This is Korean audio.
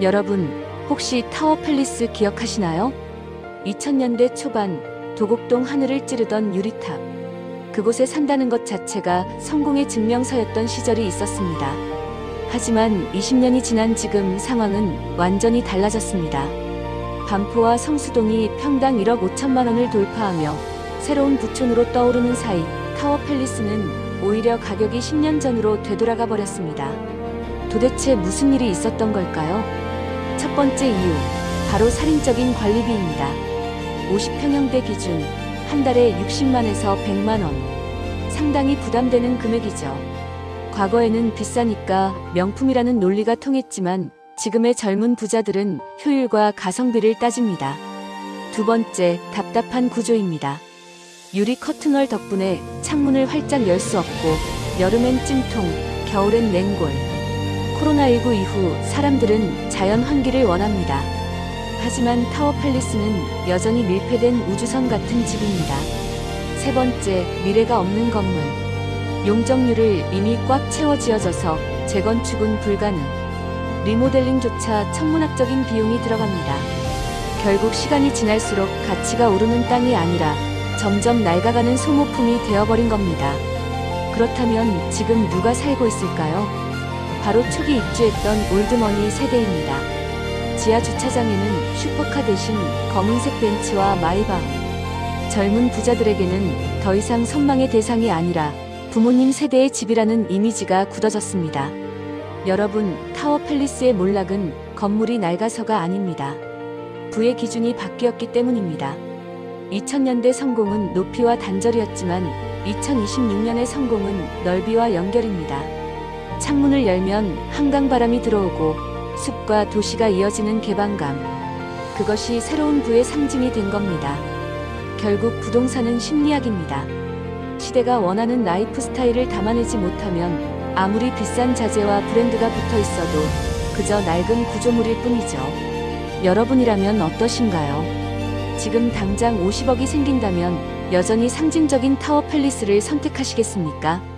여러분, 혹시 타워 팰리스 기억하시나요? 2000년대 초반 도곡동 하늘을 찌르던 유리탑. 그곳에 산다는 것 자체가 성공의 증명서였던 시절이 있었습니다. 하지만 20년이 지난 지금 상황은 완전히 달라졌습니다. 반포와 성수동이 평당 1억 5천만 원을 돌파하며 새로운 부촌으로 떠오르는 사이 타워 팰리스는 오히려 가격이 10년 전으로 되돌아가 버렸습니다. 도대체 무슨 일이 있었던 걸까요? 첫 번째 이유, 바로 살인적인 관리비입니다. 50평형대 기준 한 달에 60만에서 100만 원. 상당히 부담되는 금액이죠. 과거에는 비싸니까 명품이라는 논리가 통했지만 지금의 젊은 부자들은 효율과 가성비를 따집니다. 두 번째, 답답한 구조입니다. 유리 커튼월 덕분에 창문을 활짝 열 수 없고 여름엔 찜통, 겨울엔 냉골. 코로나19 이후 사람들은 자연 환기를 원합니다. 하지만 타워 팰리스는 여전히 밀폐된 우주선 같은 집입니다. 세 번째, 미래가 없는 건물. 용적률을 이미 꽉 채워 지어져서 재건축은 불가능. 리모델링조차 천문학적인 비용이 들어갑니다. 결국 시간이 지날수록 가치가 오르는 땅이 아니라 점점 낡아가는 소모품이 되어버린 겁니다. 그렇다면 지금 누가 살고 있을까요? 바로 초기 입주했던 올드머니 세대입니다. 지하 주차장에는 슈퍼카 대신 검은색 벤츠와 마이바흐. 젊은 부자들에게는 더 이상 선망의 대상이 아니라 부모님 세대의 집이라는 이미지가 굳어졌습니다. 여러분, 타워 팰리스의 몰락은 건물이 낡아서가 아닙니다. 부의 기준이 바뀌었기 때문입니다. 2000년대 성공은 높이와 단절이었지만 2026년의 성공은 넓이와 연결입니다. 창문을 열면 한강 바람이 들어오고 숲과 도시가 이어지는 개방감. 그것이 새로운 부의 상징이 된 겁니다. 결국 부동산은 심리학입니다. 시대가 원하는 라이프 스타일을 담아내지 못하면 아무리 비싼 자재와 브랜드가 붙어 있어도 그저 낡은 구조물일 뿐이죠. 여러분이라면 어떠신가요? 지금 당장 50억이 생긴다면 여전히 상징적인 타워 팰리스를 선택하시겠습니까?